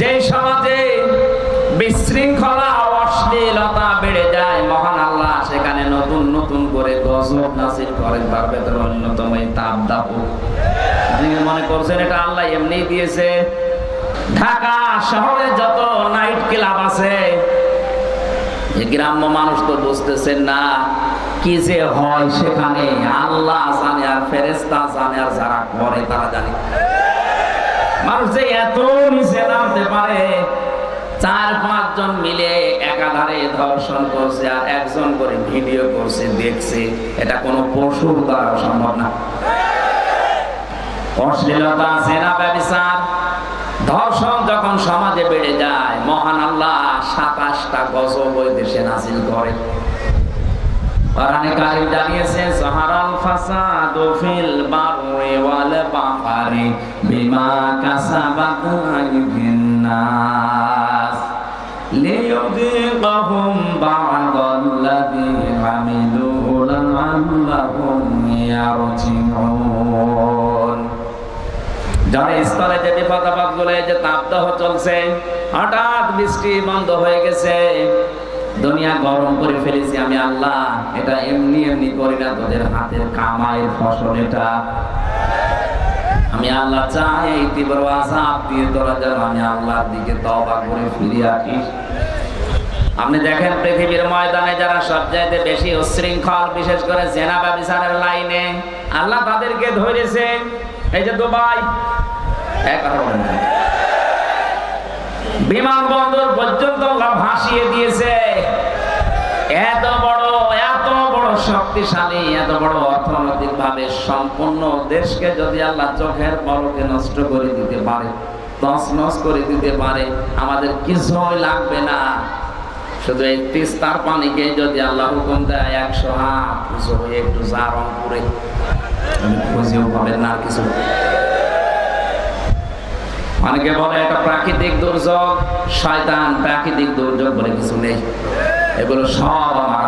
যে সমাজে বিশৃঙ্খলা অশ্লীলতা বেড়ে যায়, মহান আল্লাহ সেখানে নতুন নতুন করে গজব নাসিল করেন, তার ভেতরে অন্যতম এই তাপ আপনি মনে করছেন এটা আল্লাহ এমনি দিয়েছে? ঢাকা শহরে যত নাইট ক্লাব আছে গ্রাম্য মানুষ তো বুঝতেছেন না কি যে হয় সেখানে। আল্লাহ জানে আর ফেরেস্তা জানে আর যারা করে তারা জানে। মানুষ এত নিচে নামতে পারে। চার পাঁচজন মিলে একাধারে ধর্ষণ করছে আর একজন করে ভিডিও করছে, দেখছে। এটা কোনো পশুর দ্বারা সম্ভব না। অশ্লীলতা জেনা ব্যবসার ধর্ষণ যখন সমাজে বেড়ে যায়, মহান আল্লাহ সাতাশটা গজব ওই দেশে নাসিল করে। কোরআনে কারিম জানিয়েছে সাহারাল ফাসাদু ফিল বাররি ওয়াল বাহরি বিমা কাসাবাত আইদিন নাস। লিয়ুযিকাহুম আমিলু লা'আল্লাহুম ইয়ারজিউন। যারা স্থলে যে বিপদ আপদগুলো এই যে তাপদাহ চলছে, হঠাৎ বৃষ্টি বন্ধ হয়ে গেছে। দুনিয়া গরম করে ফেলেছি আমি আল্লাহ। এটা এমনি এমনি করি না, তোদের হাতের কামাইয়ের ফসল এটা। আমি আল্লাহ চাই এই তীব্র আসাব দিয়ে তোরা যেন আমি আল্লাহর দিকে তবা করে ফিরে আসিস। আপনি দেখেন পৃথিবীর ময়দানে যারা সবচাইতে বেশি উশৃঙ্খল, বিশেষ করে জেনা ব্যবসারের লাইনে, আল্লাহ তাদেরকে ধরেছে। এই যে দুবাই, এক বিমানবন্দর পর্যন্ত ভাসিয়ে দিয়েছে। এত বড় এত বড় শক্তিশালী, এত বড় অর্থনৈতিক ভাবে সম্পূর্ণ দেশকে যদি আল্লাহ চোখের পলকে নষ্ট করে দিতে পারে, তছনছ করে দিতে পারে, আমাদের কিছুই লাগবে না। শুধু এই তিস্তার পানিকে যদি আল্লাহ হুকুম দেয়, একশো হাত উঁচু হয়ে একটু জারণ করে খুঁজেও পাবেন না কিছু। অনেকে বলে এটা প্রাকৃতিক দুর্যোগ, শয়তান প্রাকৃতিক দুর্যোগ বলে কিছু নেই। এগুলো সব আমার